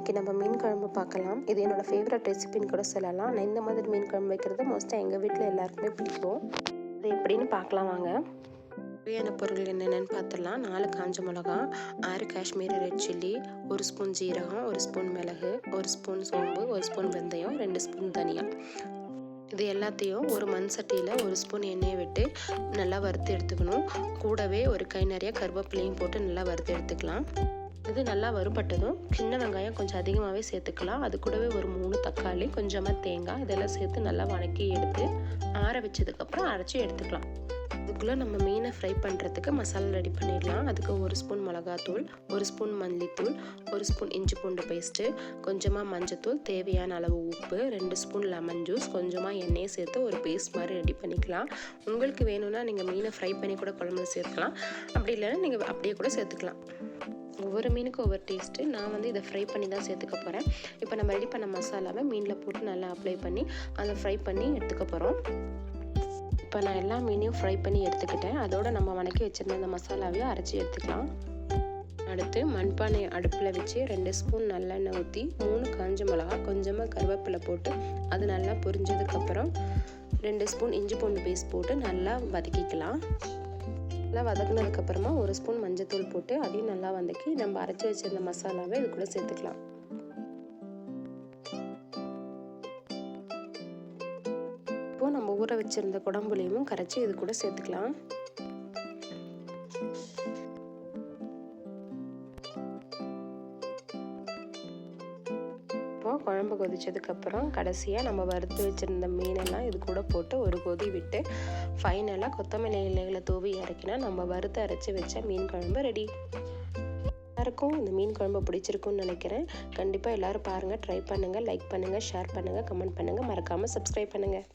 இன்றைக்கி நம்ம மீன் குழம்பு பார்க்கலாம். இது என்னோடய ஃபேவரட் ரெசிபின்னு கூட சொல்லலாம். நான் இந்த மாதிரி மீன் குழம்பு வைக்கிறது மோஸ்ட்டாக எங்கள் வீட்டில் எல்லாருக்குமே பிடிக்கும். அது எப்படின்னு பார்க்கலாம் வாங்க. தேவையான பொருள் என்னென்னு பார்த்துடலாம். நாலு காஞ்ச மிளகா ஆறு காஷ்மீரி ரெட் சில்லி ஒரு ஸ்பூன் ஜீரகம் ஒரு ஸ்பூன் மிளகு ஒரு ஸ்பூன் சோம்பு ஒரு ஸ்பூன் வெந்தயம் ரெண்டு ஸ்பூன் தனியா. இது எல்லாத்தையும் ஒரு மண் சட்டியில் ஒரு ஸ்பூன் எண்ணெயை விட்டு நல்லா வறுத்து எடுத்துக்கணும். கூடவே ஒரு கை நிறைய கருவேப்பிலையும் போட்டு நல்லா வறுத்து எடுத்துக்கலாம். இது நல்லா வறுபட்டதும் சின்ன வெங்காயம் கொஞ்சம் அதிகமாகவே சேர்த்துக்கலாம். அது கூடவே ஒரு மூணு தக்காளி கொஞ்சமாக தேங்காய் இதெல்லாம் சேர்த்து நல்லா வணக்கி எடுத்து ஆற வச்சதுக்கப்புறம் அரைச்சி எடுத்துக்கலாம். இதுக்குள்ளே நம்ம மீனை ஃப்ரை பண்ணுறதுக்கு மசாலா ரெடி பண்ணிடலாம். அதுக்கு ஒரு ஸ்பூன் மிளகாத்தூள் ஒரு ஸ்பூன் மல்லித்தூள் ஒரு ஸ்பூன் இஞ்சி பூண்டு பேஸ்ட்டு கொஞ்சமாக மஞ்சத்தூள் தேவையான அளவு உப்பு ரெண்டு ஸ்பூன் லெமன் ஜூஸ் கொஞ்சமாக எண்ணெயை சேர்த்து ஒரு பேஸ்ட் மாதிரி ரெடி பண்ணிக்கலாம். உங்களுக்கு வேணும்னா நீங்கள் மீனை ஃப்ரை பண்ணி கூட குழம்புல சேர்த்துக்கலாம். அப்படி இல்லைன்னா நீங்கள் அப்படியே கூட சேர்த்துக்கலாம். ஒவ்வொரு மீனுக்கும் ஒவ்வொரு டேஸ்ட்டு நான் வந்து இதை ஃப்ரை பண்ணி தான் சேர்த்துக்க போகிறேன் இப்போ நம்ம ரெடி பண்ண மசாலாவை மீனில் போட்டு நல்லா அப்ளை பண்ணி அதை ஃப்ரை பண்ணி எடுத்துக்க போகிறோம் இப்போ நான் எல்லா மீனையும் ஃப்ரை பண்ணி எடுத்துக்கிட்டேன். அதோட நம்ம வணக்கி வச்சுருந்த அந்த மசாலாவையும் அரைச்சி எடுத்துக்கலாம். அடுத்து மண்பானை அடுப்பில் வச்சு ரெண்டு ஸ்பூன் நல்லெண்ணெய் ஊற்றி மூணு காஞ்ச மிளகா கொஞ்சமாக கருவேப்பிலை போட்டு அது நல்லா பொரிஞ்சதுக்கப்புறம் ரெண்டு ஸ்பூன் இஞ்சி பூண்டு பேஸ்ட் போட்டு நல்லா வதக்கிக்கலாம். நல்லா வதக்குனதுக்கப்புறமா ஒரு ஸ்பூன் மஞ்சத்தூள் போட்டு அதையும் நல்லா வதக்கி நம்ம அரைச்சி வச்சிருந்த மசாலாவை இது கூட சேர்த்துக்கலாம். இப்போது நம்ம ஊற வச்சிருந்த குடம்புலையும் கரைச்சி இது கூட சேர்த்துக்கலாம். குழம்பு கொதிச்சதுக்கப்புறம் கடைசியாக நம்ம வறுத்து வச்சுருந்த மீனெல்லாம் இது கூட போட்டு ஒரு கொதி விட்டு ஃபைனலாக கொத்தமல்லி இலைகளை தூவி இறக்கினா நம்ம வறுத்து அரைச்சி வச்ச மீன் குழம்பு ரெடி எல்லாருக்கும் இந்த மீன் குழம்பு பிடிச்சிருக்குன்னு நினைக்கிறேன். கண்டிப்பாக எல்லோரும் பாருங்கள் ட்ரை பண்ணுங்கள் லைக் பண்ணுங்கள் ஷேர் பண்ணுங்கள் கமெண்ட் பண்ணுங்கள் மறக்காமல் சப்ஸ்கிரைப் பண்ணுங்கள்